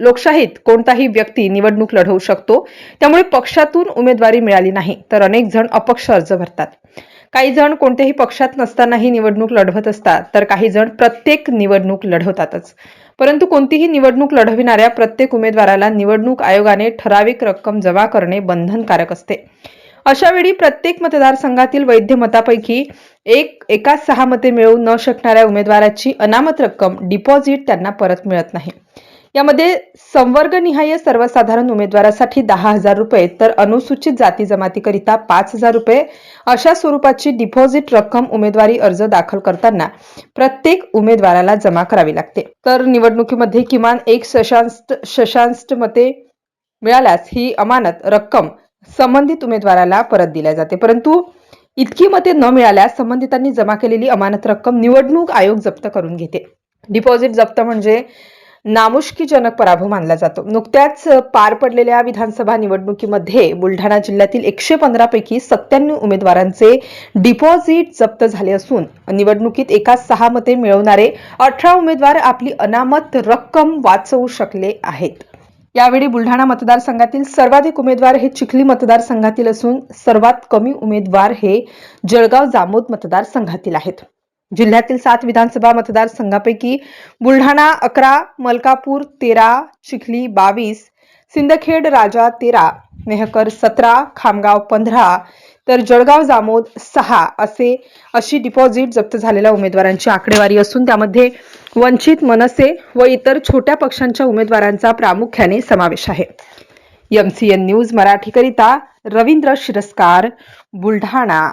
लोकशाहीत कोणताही व्यक्ती निवडणूक लढवू शकतो. त्यामुळे पक्षातून उमेदवारी मिळाली नाही तर अनेक जण अपक्ष अर्ज भरतात. काही जण कोणत्याही पक्षात नसतानाही निवडणूक लढवत असतात तर काही जण प्रत्येक निवडणूक लढवतातच. परंतु कोणतीही निवडणूक लढविणाऱ्या प्रत्येक उमेदवाराला निवडणूक आयोगाने ठराविक रक्कम जमा करणे बंधनकारक असते. अशा वेळी प्रत्येक मतदारसंघातील वैध मतापैकी एक एका सहा मते मिळवू न शकणाऱ्या उमेदवाराची अनामत रक्कम डिपॉझिट त्यांना परत मिळत नाही. यामध्ये संवर्गनिहाय सर्वसाधारण उमेदवारासाठी दहा हजार रुपये तर अनुसूचित जाती जमातीकरिता पाच हजार रुपये. अशा स्वरूपाची डिपॉझिट रक्कम उमेदवारी अर्ज दाखल करताना प्रत्येक उमेदवाराला जमा करावी लागते. तर निवडणुकीमध्ये किमान एक शशांश शशांश मते मिळाल्यास ही अमानत रक्कम संबंधित उमेदवाराला परत दिल्या जाते. परंतु इतकी मते न मिळाल्यास संबंधितांनी जमा केलेली अमानत रक्कम निवडणूक आयोग जप्त करून घेते. डिपॉझिट जप्त म्हणजे नामुष्कीजनक पराभव मानला जातो. नुकत्याच पार पडलेल्या विधानसभा निवडणुकीमध्ये बुलढाणा जिल्ह्यातील एकशे पंधरापैकी सत्त्याण्णव उमेदवारांचे डिपॉझिट जप्त झाले असून निवडणुकीत एका सहा मते मिळवणारे अठरा उमेदवार आपली अनामत रक्कम वाचवू शकले आहेत. यावेळी बुलढाणा मतदारसंघातील सर्वाधिक उमेदवार हे चिखली मतदारसंघातील असून सर्वात कमी उमेदवार हे जळगाव जामोद मतदारसंघातील आहेत. जिल्ह्यातील सात विधानसभा मतदारसंघापैकी बुलढाणा अकरा मलकापूर तेरा चिखली बावीस सिंदखेड राजा तेरा मेहकर सतरा खामगाव पंधरा तर जळगाव जामोद सहा असे अशी डिपॉझिट जप्त झालेल्या उमेदवारांची आकडेवारी असून त्यामध्ये वंचित मनसे व इतर छोट्या पक्षांच्या उमेदवारांचा प्रामुख्याने समावेश आहे. एमसीएन न्यूज मराठीकरिता रवींद्र शिरस्कार बुलढाणा.